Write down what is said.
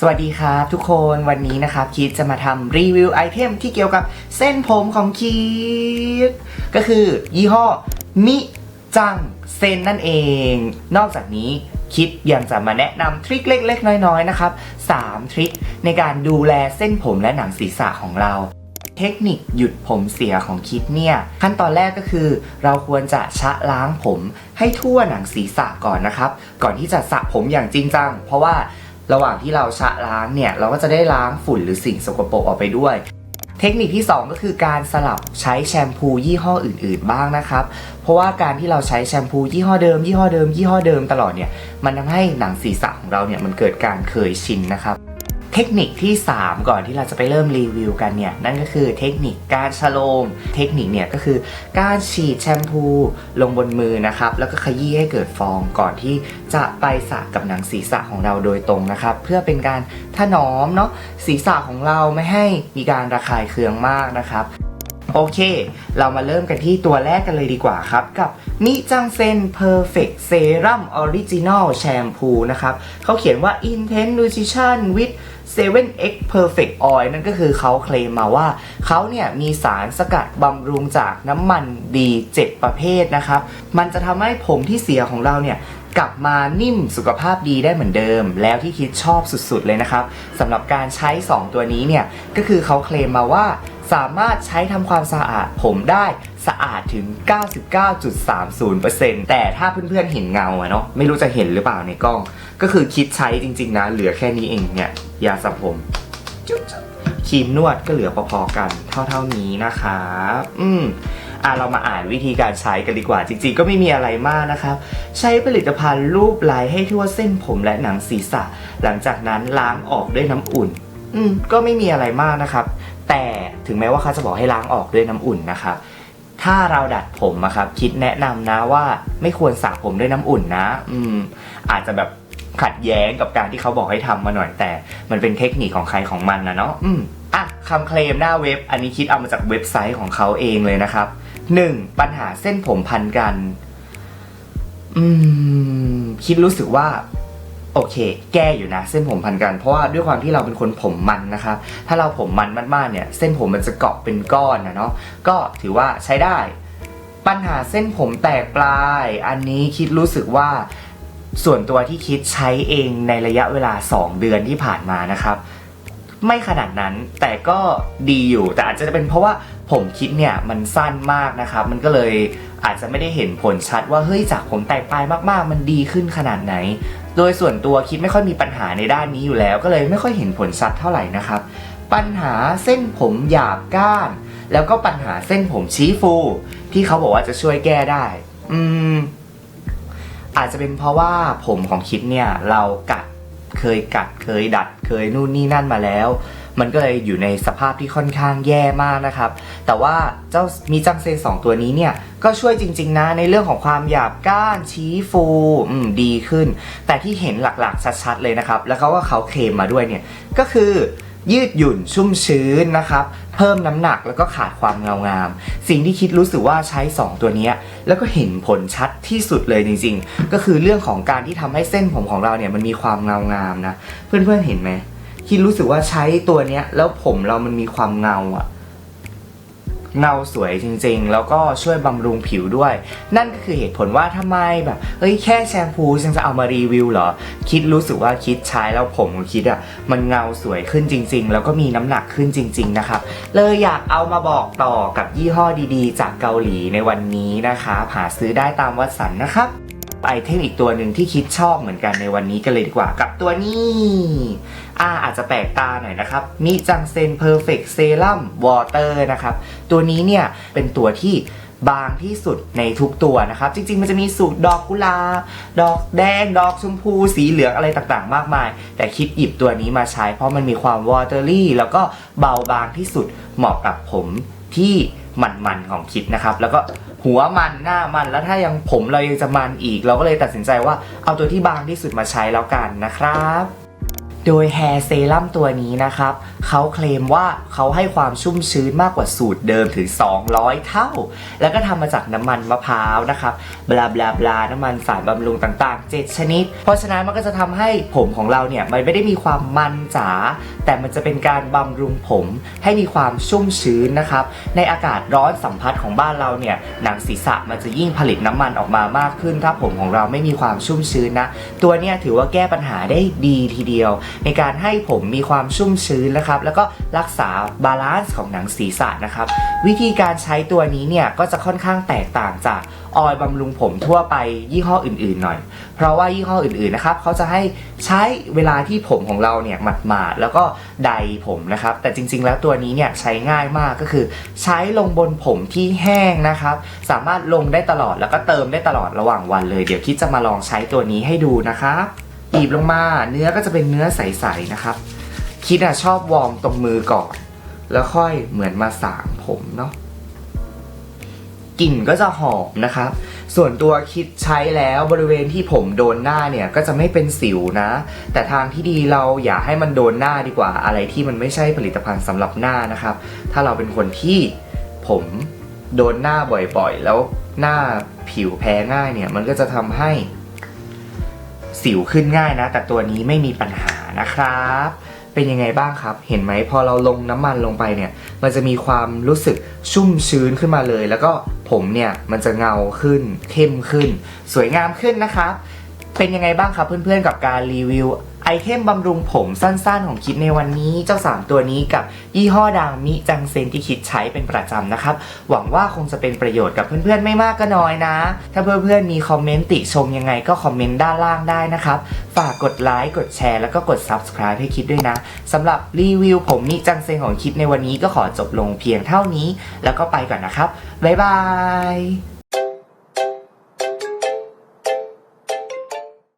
สวัสดีครับทุกคนวันนี้นะครับคิดจะมาทำรีวิวไอเทมที่เกี่ยวกับเส้นผมของคิด ก็คือยี่ห้อมิจังเซนนั่นเอง นอกจากนี้คิดยังจะมาแนะนำทริคเล็กๆ น้อยๆนะครับ 3 ทริคในการดูแลเส้นผมและหนังศีรษะของเรา เทคนิคหยุดผมเสียของคิดเนี่ย ขั้นตอนแรกก็คือ เราควรจะชะล้างผมให้ทั่วหนังศีรษะก่อนนะครับ ก่อนที่จะสระผมอย่างจริงจังเพราะว่า ระหว่างที่เราชะล้างเนี่ย เราก็จะได้ล้างฝุ่นหรือสิ่งสกปรกออกไปด้วย เทคนิคที่ 2 ก็คือการสลับใช้แชมพูยี่ห้ออื่น ๆ บ้างนะครับ เพราะว่าการที่เราใช้แชมพูยี่ห้อเดิมยี่ห้อเดิมยี่ห้อเดิมตลอดเนี่ย มันทำให้หนังศีรษะของเราเนี่ยมันเกิดการเคยชินนะครับ เทคนิคที่ 3 ก่อนที่เราจะไปเริ่มรีวิวกันเนี่ย นั่นก็คือเทคนิคการชโลม เทคนิคเนี่ยก็คือการฉีดแชมพูลงบนมือนะครับ แล้วก็ขยี้ให้เกิดฟองก่อนที่จะไปสระกับหนังศีรษะของเราโดยตรงนะครับ เพื่อเป็นการถนอมเนาะศีรษะของเราไม่ให้มีการระคายเคืองมากนะครับ โอเค เรามาเริ่มกันที่ตัวแรกกันเลยดีกว่าครับ กับมิจังเซน Perfect Serum Original Shampoo นะครับเขาเขียนว่า Intense Nutrition with 7x Perfect Oil นั่นก็คือเขาเคลมมาว่า เขาเนี่ยมีสารสกัดบำรุงจากน้ำมันดี 7 ประเภทนะครับ มันจะทำให้ผมที่เสียของเราเนี่ยกลับมานิ่มสุขภาพดีได้เหมือนเดิม แล้วที่คิดชอบสุดๆเลยนะครับสำหรับการใช้ 2 ตัวนี้เนี่ยก็คือเขาเคลมมาว่า สามารถใช้ทำความสะอาดผมได้สะอาดถึง 99.30%แต่ถ้าเพื่อนๆเห็นเงาอะเนาะไม่รู้จะเห็นหรือเปล่าในกล้อง ก็คือคิดใช้จริงๆนะ เหลือแค่นี้เองเนี่ยยาสระผมจุ๊บครีมนวดก็เหลือพอๆกันเท่าๆนี้นะครับอืมอะเรามาอ่านวิธีการใช้กันดีกว่า จริงๆ ก็ไม่มีอะไรมากนะครับ ใช้ผลิตภัณฑ์รูปลายให้ทั่วเส้นผมและหนังศีรษะ หลังจากนั้นล้างออกด้วยน้ำอุ่น อืมก็ไม่มีอะไรมากนะครับ แต่ถึงแม้ว่าเขาจะบอกให้ล้างออกด้วยน้ำอุ่นนะครับถ้าเราดัดผมอะครับ คิดแนะนำนะว่าไม่ควรสระผมด้วยน้ำอุ่นนะ อืม อาจจะแบบขัดแย้งกับการที่เขาบอกให้ทำมาหน่อยแต่ มันเป็นเทคนิคของใครของมันนะเนาะอืมอะคำเคลมหน้าเว็บ อันนี้คิดเอามาจากเว็บไซต์ของเขาเองเลยนะครับหนึ่งปัญหาเส้นผมพันกัน อืม คิดรู้สึกว่า โอเค แก้อยู่นะ เส้นผมพันกัน เพราะว่าด้วยความที่เราเป็นคนผมมันนะครับ ถ้าเราผมมันมากๆเนี่ย เส้นผมมันจะเกาะเป็นก้อนนะเนาะ ก็ถือว่าใช้ได้ ปัญหาเส้นผมแตกปลาย อันนี้คิดรู้สึกว่าส่วนตัวที่คิดใช้เองในระยะเวลา 2 เดือนที่ผ่านมานะครับ ไม่ขนาดนั้นแต่ก็ดีอยู่แต่อาจจะเป็นเพราะว่าผมคิดเนี่ยมันสั้นมากนะครับ มันก็เลย อาจจะไม่ได้เห็นผลชัดว่าเฮ้ยจากผมแตกปลายมากๆ มันดีขึ้นขนาดไหน โดยส่วนตัวคิดไม่ค่อยมีปัญหาในด้านนี้อยู่แล้ว ก็เลยไม่ค่อยเห็นผลชัดเท่าไหร่นะครับ ปัญหาเส้นผมหยาบก้าน แล้วก็ปัญหาเส้นผมชี้ฟู ที่เขาบอกว่าจะช่วยแก้ได้ อืม อาจจะเป็นเพราะว่าผมของคิดเนี่ย เรากัดเคยกัดเคยดัดเคยนู่นนี่นั่นมาแล้ว มันก็เลยอยู่ในสภาพที่ค่อนข้างแย่มากนะครับ แต่ว่าเจ้ามีจังเซนสองตัวนี้เนี่ยก็ช่วยจริงๆนะในเรื่องของความหยาบก้านชี้ฟูดีขึ้น แต่ที่เห็นหลักๆชัดๆเลยนะครับ แล้วเขาว่าเขาเคลมมาด้วยเนี่ยก็คือยืดหยุ่นชุ่มชื้นนะครับ เพิ่มน้ำหนักแล้วก็ขาดความเงางาม สิ่งที่คิดรู้สึกว่าใช้ 2 ตัวนี้ แล้วก็เห็นผลชัดที่สุดเลยจริงๆ ก็คือเรื่องของการที่ทำให้เส้นผมของเราเนี่ยมันมีความเงางามนะ เพื่อนๆเห็นไหม คิดรู้สึกว่าใช้ตัวเนี้ย แล้วผมเรามันมีความเงาอะเงาสวยจริงๆ แล้วก็ช่วยบำรุงผิวด้วย นั่นก็คือเหตุผลว่าทำไมแบบเฮ้ยแค่แชมพูฉันจะเอามารีวิวเหรอ คิดรู้สึกว่าคิดใช้แล้วผมของคิดอะมันเงาสวยขึ้นจริง ๆ แล้วก็มีน้ำหนักขึ้นจริง ๆ นะครับ เลยอยากเอามาบอกต่อกับยี่ห้อดีๆ จากเกาหลีในวันนี้นะคะหาซื้อได้ตามวัดสันนะครับ ไอเทมอีกตัวหนึ่งที่คิดชอบเหมือนกันในวันนี้กันเลยดีกว่ากับตัวนี้ อ่าอาจจะแปลกตาหน่อยนะครับมิจังเซนเพอร์เฟกเซรั่มวอเตอร์นะครับ ตัวนี้เนี่ยเป็นตัวที่บางที่สุดในทุกตัวนะครับ จริง ๆ มันจะมีสูตรดอกกุหลาบดอกแดง ดอกชมพู สีเหลืองอะไรต่างๆ มากมาย แต่คิดหยิบตัวนี้มาใช้ เพราะมันมีความวอเตอรี่ แล้วก็เบาบางที่สุดเหมาะกับผมที่มันๆของคิดนะครับ แล้วก็ หัวมันหน้ามันแล้วถ้ายังผมเรายังจะมันอีก เราก็เลยตัดสินใจว่าเอาตัวที่บางที่สุดมาใช้แล้วกันนะครับ โดยแฮร์เซรั่มตัวนี้นะครับ เขาเคลมว่าเขาให้ความชุ่มชื้นมากกว่าสูตรเดิมถึง 200 เท่า แล้วก็ทำมาจากน้ำมันมะพร้าวนะครับ บลาบลาบลาน้ำมันสารบำรุงต่างๆ 7 ชนิด เพราะฉะนั้นมันก็จะทำให้ผมของเราเนี่ย มันไม่ได้มีความมันจ๋า แต่มันจะเป็นการบำรุงผมให้มีความชุ่มชื้นนะครับ ในอากาศร้อนสัมผัสของบ้านเราเนี่ยหนังศีรษะมันจะยิ่งผลิตน้ำมันออกมามากขึ้น ถ้าผมของเราไม่มีความชุ่มชื้นนะ ตัวเนี้ยถือว่าแก้ปัญหาได้ดีทีเดียวในการให้ผมมีความชุ่มชื้นนะครับ แล้วก็รักษาบาลานซ์ของหนังศีรษะนะครับ วิธีการใช้ตัวนี้เนี่ยก็จะค่อนข้างแตกต่างจากออยล์บำรุงผมทั่วไปยี่ห้ออื่น ๆ หน่อย เพราะว่ายี่ห้ออื่นๆนะครับเขาจะให้ใช้เวลาที่ผมของเราเนี่ยหมาดๆแล้วก็ไดผมนะครับ แต่จริง ๆ แล้วตัวนี้เนี่ยใช้ง่ายมากก็คือ ใช้ลงบนผมที่แห้งนะครับ สามารถลงได้ตลอดแล้วก็เติมได้ตลอดระหว่างวันเลย เดี๋ยวคิดจะมาลองใช้ตัวนี้ให้ดูนะครับ บีบลงมาเนื้อก็จะเป็นเนื้อใสๆนะครับ คิดอะชอบวอร์มตรงมือก่อน แล้วค่อยเหมือนมาสางผมเนาะกลิ่นก็จะหอมนะครับ ส่วนตัวคิดใช้แล้วบริเวณที่ผมโดนหน้าเนี่ยก็จะไม่เป็นสิวนะ แต่ทางที่ดีเราอย่าให้มันโดนหน้าดีกว่า อะไรที่มันไม่ใช่ผลิตภัณฑ์สำหรับหน้านะครับ ถ้าเราเป็นคนที่ผมโดนหน้าบ่อยๆ แล้วหน้าผิวแพ้ง่ายเนี่ย มันก็จะทำให้ สิวขึ้นง่ายนะ แต่ตัวนี้ไม่มีปัญหานะครับ เป็นยังไงบ้างครับ เห็นไหมพอเราลงน้ำมันลงไปเนี่ย มันจะมีความรู้สึกชุ่มชื้นขึ้นมาเลย แล้วก็ผมเนี่ยมันจะเงาขึ้นเข้มขึ้น สวยงามขึ้นนะครับเป็นยังไงบ้างครับเพื่อนๆกับการรีวิว ไอเทมบำรุงผมสั้นๆ ของคิดในวันนี้เจ้า 3 ตัวนี้กับยี่ห้อดังมิจังเซนที่คิดใช้เป็นประจำนะครับ หวังว่าคงจะเป็นประโยชน์กับเพื่อนๆ ไม่มากก็น้อยนะ ถ้าเพื่อนๆ มีคอมเมนต์ติชมยังไงก็คอมเมนต์ด้านล่างได้นะครับ ฝากกดไลค์กดแชร์แล้วก็กด subscribe ให้คิดด้วยนะสำหรับรีวิวผมมิจังเซนของคิดในวันนี้ก็ขอจบลงเพียงเท่านี้ แล้วก็ไปก่อนนะครับบ๊ายบาย